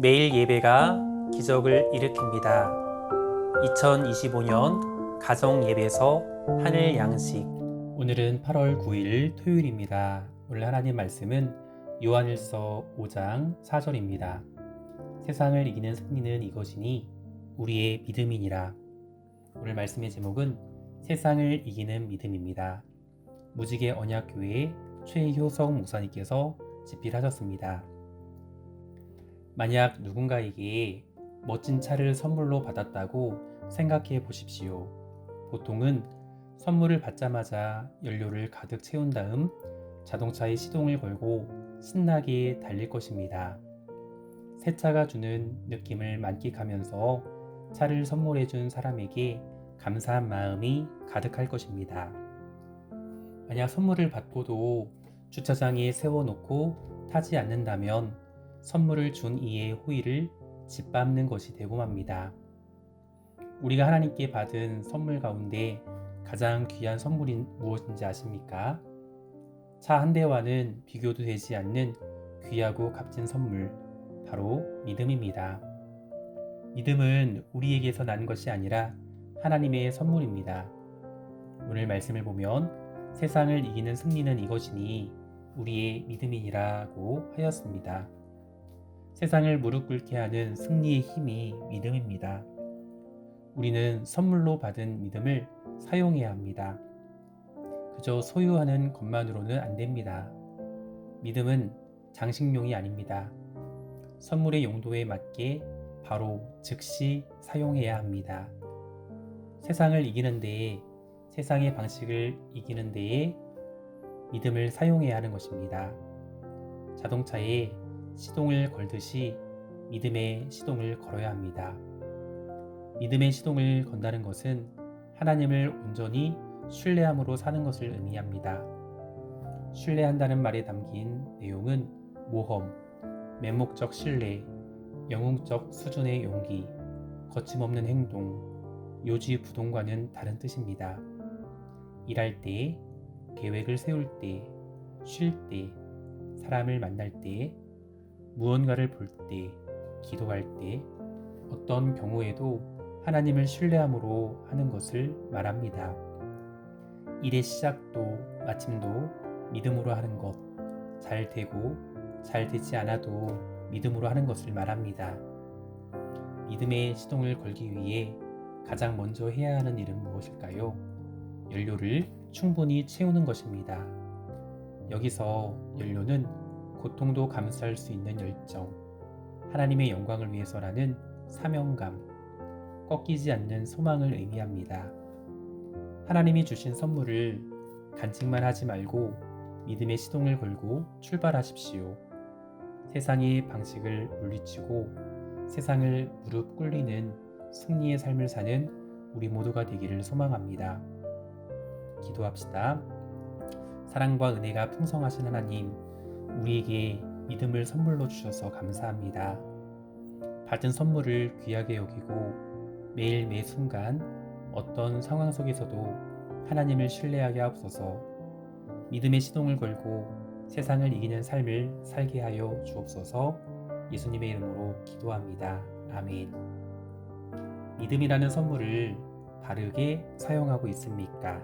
매일 예배가 기적을 일으킵니다. 2025년 가정 예배에서 하늘 양식. 오늘은 8월 9일 토요일입니다. 오늘 하나님 말씀은 요한일서 5장 4절입니다. 세상을 이기는 승리는 이것이니 우리의 믿음이니라. 오늘 말씀의 제목은 세상을 이기는 믿음입니다. 무지개 언약교회 최효성 목사님께서 집필하셨습니다. 만약 누군가에게 멋진 차를 선물로 받았다고 생각해 보십시오. 보통은 선물을 받자마자 연료를 가득 채운 다음 자동차에 시동을 걸고 신나게 달릴 것입니다. 새 차가 주는 느낌을 만끽하면서 차를 선물해 준 사람에게 감사한 마음이 가득할 것입니다. 만약 선물을 받고도 주차장에 세워놓고 타지 않는다면 선물을 준 이의 호의를 짓밟는 것이 되고 맙니다. 우리가 하나님께 받은 선물 가운데 가장 귀한 선물이 무엇인지 아십니까? 차 한 대와는 비교도 되지 않는 귀하고 값진 선물, 바로 믿음입니다. 믿음은 우리에게서 난 것이 아니라 하나님의 선물입니다. 오늘 말씀을 보면 세상을 이기는 승리는 이것이니 우리의 믿음이니라고 하였습니다. 세상을 무릎 꿇게 하는 승리의 힘이 믿음입니다. 우리는 선물로 받은 믿음을 사용해야 합니다. 그저 소유하는 것만으로는 안 됩니다. 믿음은 장식용이 아닙니다. 선물의 용도에 맞게 바로 즉시 사용해야 합니다. 세상을 이기는 데에 세상의 방식을 이기는 데에 믿음을 사용해야 하는 것입니다. 자동차에 시동을 걸듯이 믿음의 시동을 걸어야 합니다. 믿음의 시동을 건다는 것은 하나님을 온전히 신뢰함으로 사는 것을 의미합니다. 신뢰한다는 말에 담긴 내용은 모험, 맹목적 신뢰, 영웅적 수준의 용기, 거침없는 행동, 요지 부동과는 다른 뜻입니다. 일할 때, 계획을 세울 때, 쉴 때, 사람을 만날 때, 무언가를 볼 때, 기도할 때, 어떤 경우에도 하나님을 신뢰함으로 하는 것을 말합니다. 일의 시작도 마침도 믿음으로 하는 것, 잘 되고 잘 되지 않아도 믿음으로 하는 것을 말합니다. 믿음의 시동을 걸기 위해 가장 먼저 해야 하는 일은 무엇일까요? 연료를 충분히 채우는 것입니다. 여기서 연료는 고통도 감수할 수 있는 열정, 하나님의 영광을 위해서라는 사명감, 꺾이지 않는 소망을 의미합니다. 하나님이 주신 선물을 간직만 하지 말고 믿음의 시동을 걸고 출발하십시오. 세상의 방식을 물리치고 세상을 무릎 꿇리는 승리의 삶을 사는 우리 모두가 되기를 소망합니다. 기도합시다. 사랑과 은혜가 풍성하신 하나님, 우리에게 믿음을 선물로 주셔서 감사합니다. 받은 선물을 귀하게 여기고 매일 매 순간 어떤 상황 속에서도 하나님을 신뢰하게 하옵소서 믿음의 시동을 걸고 세상을 이기는 삶을 살게 하여 주옵소서 예수님의 이름으로 기도합니다. 아멘. 믿음이라는 선물을 바르게 사용하고 있습니까?